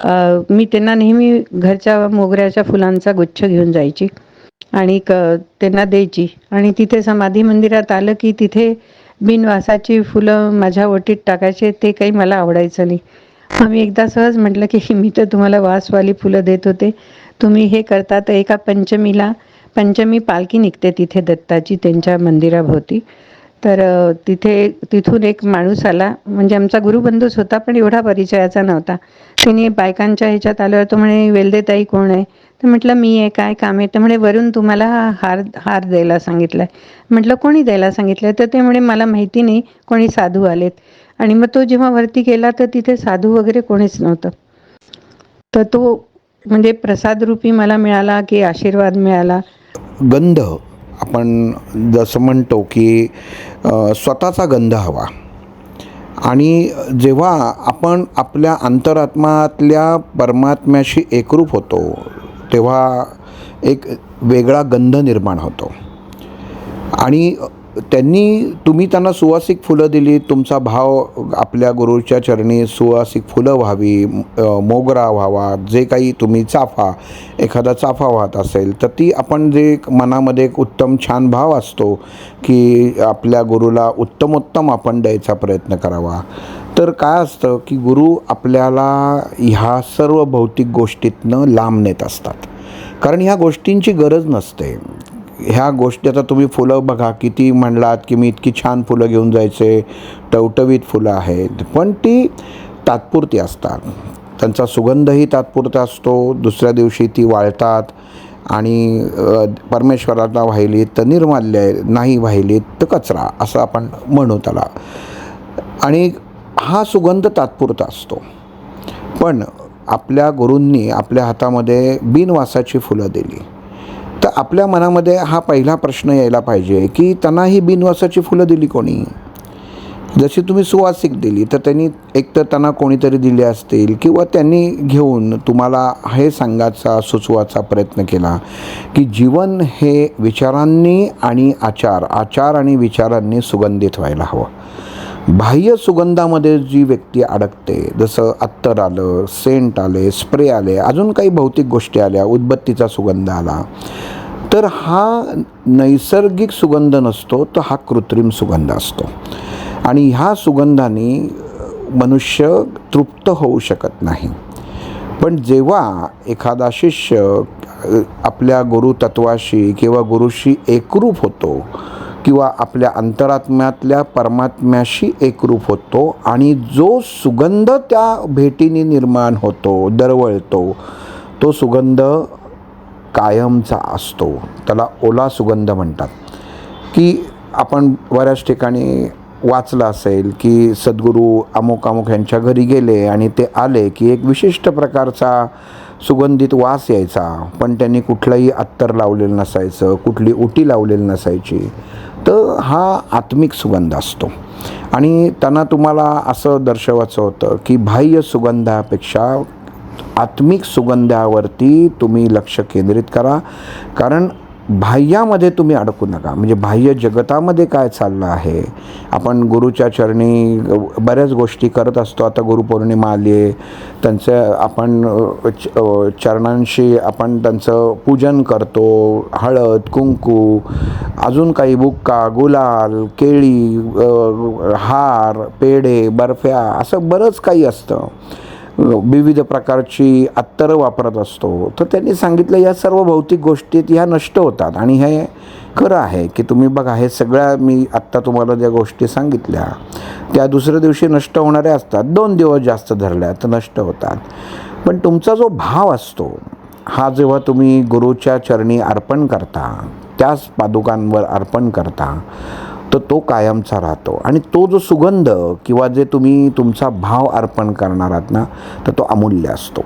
मी त्यांना नेहमी घरच्या मोगऱ्याच्या फुलांचा गुच्छ घेऊन जायची आणि क त्यांना द्यायची. आणि तिथे समाधी मंदिरात आलं की तिथे बिनवासाची फुलं माझ्या ओटीत टाकायचे ते काही मला आवडायचं नाही. आम्ही एकदा सहज म्हटलं की मी तर तुम्हाला वासवाली फुलं देत होते. तुम्ही हे करता तर एका पंचमीला पंचमी पालखी निघते तिथे दत्ताची त्यांच्या मंदिराभोवती. तर तिथे तिथून एक माणूस आला. म्हणजे आमचा गुरुबंधूच होता पण एवढा परिचयाचा नव्हता. तिने बायकांच्या ह्याच्यात आल्यावर तो म्हणे वेलदेताई कोण आहे? तर म्हटलं मी आहे काय काम आहे? तर म्हणे वरून तुम्हाला हा हार हार द्यायला सांगितला आहे म्हटलं कोणी द्यायला सांगितलं तर ते म्हणे मला माहिती नाही कोणी साधू आलेत. आणि मग तो जेव्हा वरती गेला तर तिथे साधू वगैरे कोणीच नव्हतं. तर तो म्हणजे प्रसादरूपी मला मिळाला की आशीर्वाद मिळाला. गंध आपण जसं म्हणतो की स्वतःचा गंध हवा. आणि जेव्हा आपण आपल्या अंतरात्मातल्या परमात्म्याशी एकरूप होतो तेव्हा एक वेगळा गंध निर्माण होतो. आणि त्यांनी तुम्ही त्यांना सुवासिक फुलं दिली तुमचा भाव आपल्या गुरुच्या चरणी सुवासिक फुलं व्हावी मोगरा व्हावा जे काही तुम्ही चाफा एखादा चाफा वाहत असेल तर ती आपण जे एक मनामध्ये एक उत्तम छान भाव असतो की आपल्या गुरुला उत्तमोत्तम आपण द्यायचा प्रयत्न करावा. तर काय असतं की गुरु आपल्याला ह्या सर्व भौतिक गोष्टीतनं लांब नेत असतात. कारण ह्या गोष्टींची गरज नसते. ह्या गोष्टी आता तुम्ही फुलं बघा किती म्हणलात की मी इतकी छान फुलं घेऊन जायचे टवटवीत फुलं आहेत. पण ती तात्पुरती असतात. त्यांचा सुगंधही तात्पुरता असतो. दुसऱ्या दिवशी ती वाळतात आणि परमेश्वराला वाहिलीत तर निर्माल्य आहे, नाही वाहिलीत तर कचरा असं आपण म्हणू त्याला. आणि हा सुगंध तात्पुरता असतो. पण आपल्या गुरूंनी आपल्या हातामध्ये बिनवासाची फुलं दिली. तर आपल्या मनामध्ये हा पहिला प्रश्न यायला पाहिजे की त्यांना ही बिनवासाची फुलं दिली कोणी? जशी तुम्ही सुवासिक दिली तर त्यांनी एकतर त्यांना कोणीतरी दिले असतील किंवा त्यांनी घेऊन तुम्हाला हे सांगायचा सुचवायचा प्रयत्न केला की जीवन हे विचारांनी आणि आचार आचार आणि विचारांनी सुगंधित व्हायला हवं. बाह्य सुगंधामध्ये जी व्यक्ती अडकते जसं अत्तर आलं सेंट आले स्प्रे आले अजून काही भौतिक गोष्टी आल्या उदबत्तीचा सुगंध आला तर हा नैसर्गिक सुगंध नसतो तर हा कृत्रिम सुगंध असतो. आणि ह्या सुगंधाने मनुष्य तृप्त होऊ शकत नाही. पण जेव्हा एखादा शिष्य आपल्या गुरुतत्वाशी किंवा गुरुशी एकरूप होतो किंवा आपल्या अंतरात्म्यातल्या परमात्म्याशी एकरूप होतो आणि जो सुगंध त्या भेटीने निर्माण होतो दरवळतो तो सुगंध कायमचा असतो. त्याला ओला सुगंध म्हणतात. की आपण बऱ्याच ठिकाणी वाचलं असेल की सद्गुरू अमुक अमुक यांच्या घरी गेले आणि ते आले की एक विशिष्ट प्रकारचा सुगंधित वास यायचा. पण त्यांनी कुठलंही अत्तर लावलेलं नसायचं कुठली उटी लावलेली नसायची. तर हा आत्मिक सुगंध असतो. आणि त्यांना तुम्हाला असं दर्शवायचं होतं की बाह्य सुगंधापेक्षा आत्मिक सुगंधावरती तुम्ही लक्ष केंद्रित करा. कारण बाह्यामध्ये तुम्ही अडकू नका. म्हणजे बाह्य जगतामध्ये काय चाललं आहे? आपण गुरुच्या चरणी बऱ्याच गोष्टी करत असतो. आता गुरुपौर्णिमा आली आहे. त्यांचं आपण च- चरणांशी आपण त्यांचं पूजन करतो. हळद कुंकू अजून काही बुक्का गुलाल केळी हार पेढे बर्फ्या असं बरंच काही असतं. विविध प्रकारची अत्तरं वापरत असतो. तर त्यांनी सांगितलं या सर्व भौतिक गोष्टीत ह्या नष्ट होतात. आणि हे खरं आहे की तुम्ही बघा हे सगळ्या मी आत्ता तुम्हाला ज्या गोष्टी सांगितल्या त्या दुसऱ्या दिवशी नष्ट होणाऱ्या असतात. दोन दिवस जास्त धरल्या तर नष्ट होतात. पण तुमचा जो भाव असतो हा जेव्हा तुम्ही गुरुच्या चरणी अर्पण करता त्याच पादुकांवर अर्पण करता तर तो कायमचा राहतो. आणि तो जो सुगंध किंवा जे तुम्ही तुमचा भाव अर्पण करणार आहात ना तर तो अमूल्य असतो.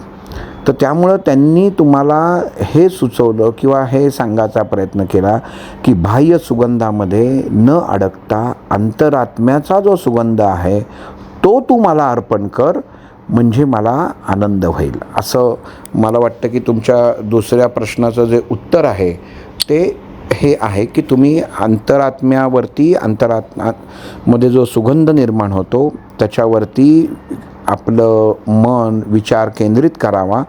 तर त्यामुळं त्यांनी तुम्हाला हे सुचवलं किंवा हे सांगायचा प्रयत्न केला की बाह्य सुगंधामध्ये न अडकता अंतरात्म्याचा जो सुगंध आहे तो तू मला अर्पण कर म्हणजे मला आनंद होईल. असं मला वाटतं की तुमच्या दुसऱ्या प्रश्नाचं जे उत्तर आहे ते हे आहे की तुम्ही अंतरात्म्यावरती अंतरात्म्यामध्ये जो सुगंध निर्माण होतो त्याच्यावरती आपलं मन विचार केंद्रित करावा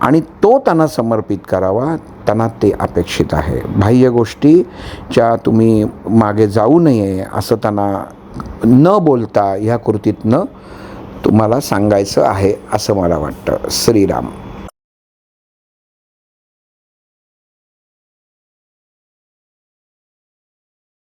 आणि तो त्यांना समर्पित करावा त्यांना ते अपेक्षित आहे. बाह्य गोष्टीच्या तुम्ही मागे जाऊ नये असं त्यांना न बोलता ह्या कृतीतनं तुम्हाला सांगायचं आहे असं मला वाटतं. श्रीराम.